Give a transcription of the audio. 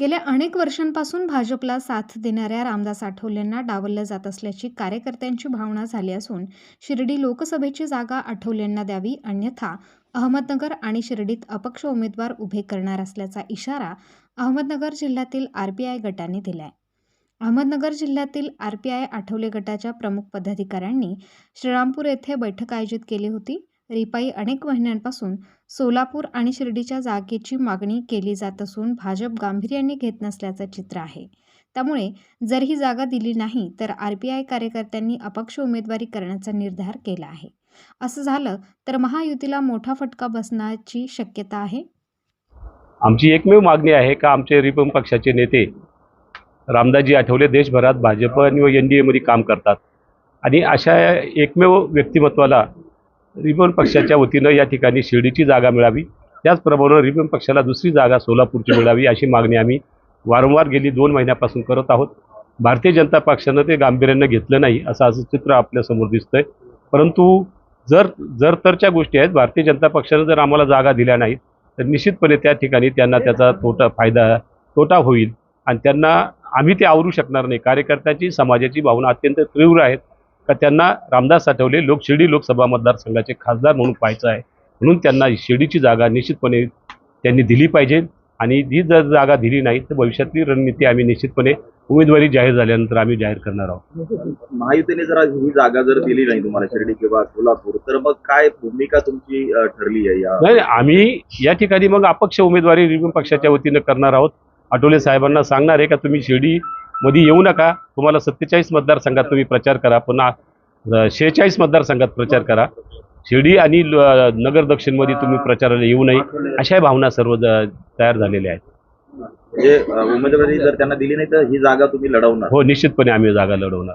गेल्या अनेक वर्षांपासून भाजपला साथ देणाऱ्या रामदास आठवलेंना डावललं जात असल्याची कार्यकर्त्यांची भावना झाली असून शिर्डी लोकसभेची जागा आठवलेंना द्यावी अन्यथा अहमदनगर आणि शिर्डीत अपक्ष उमेदवार उभे करणार असल्याचा इशारा अहमदनगर जिल्ह्यातील आर पी आय गटाने दिलाय. अहमदनगर जिल्ह्यातील आर पी आय आठवले गटाच्या प्रमुख पदाधिकाऱ्यांनी श्रीरामपूर येथे बैठक आयोजित केली होती. रिपाई अनेक महिन्यांपासून सोलापूर आणि शिर्डीच्या जागेची मागणी केली जात असून भाजप गांभीर्याने घेत नसल्याचं चित्र आहे. त्यामुळे जर ही जागा दिली नाही तर आर पी आय कार्यकर्त्यांनी अपक्ष उमेदवारी करण्याचा निर्धार केला आहे. असं झालं तर महायुतीला मोठा फटका बसण्याची शक्यता आहे? आमची एकमेव मागणी आहे का आमचे रिपम पक्षाचे नेते रामदासजी आठवले देशभरात भाजप आणि एन डी एमध्ये काम करतात. आणि अशा एकमेव व्यक्तिमत्वाला रिपन पक्षाच्या वतीनं या ठिकाणी शिर्डीची जागा मिळावी. त्याचप्रमाणे रिपन पक्षाला दुसरी जागा सोलापूरची मिळावी अशी मागणी आम्ही वारंवार गेली दोन महिन्यापासून करत आहोत. भारतीय जनता पक्षानं ते गांभीर्यानं घेतलं नाही असं असं चित्र आपल्यासमोर दिसतंय. परंतु जर जर तरच्या गोष्टी आहेत भारतीय जनता पक्षानं जर आम्हाला जागा दिल्या नाहीत तर निश्चितपणे त्या ठिकाणी त्यांना त्याचा तोटा फायदा तोटा होईल. आणि त्यांना आम्ही ते आवरू शकणार नाही. कार्यकर्त्याची समाजाची भावना अत्यंत तीव्र आहेत. का त्यांना रामदास आठवले लोक शिर्डी लोकसभा मतदारसंघाचे खासदार म्हणून पाहायचं आहे. म्हणून त्यांना शिर्डीची जागा निश्चितपणे त्यांनी दिली पाहिजे. आणि जी जर जागा दिली नाही तर भविष्यातली रणनीती आम्ही निश्चितपणे उमेदवारी जाहीर झाल्यानंतर आम्ही जाहीर करणार आहोत. महायुतीने जर ही जागा जर दिली नाही तुम्हाला शिर्डी किंवा सोलापूर तर मग काय भूमिका तुमची ठरली आहे या? नाही आम्ही या ठिकाणी मग अपक्ष उमेदवारी पक्षाच्या वतीनं करणार आहोत. आठवले साहेबांना सांगणार आहे का तुम्ही शिर्डीमध्ये येऊ नका. तुम्हाला सत्तेचाळीस मतदारसंघात तुम्ही प्रचार करा. पुन्हा शेहेचाळीस मतदारसंघात प्रचार करा. शिर्डी आणि नगर दक्षिणमध्ये तुम्ही प्रचाराला येऊ नये. अशा भावना सर्व तयार झालेल्या आहेत. म्हणजे उमेदवारी जर त्यांना दिली नाही तर ही जागा तुम्ही लढवणार. हो निश्चितपणे आम्ही जागा लढवणार.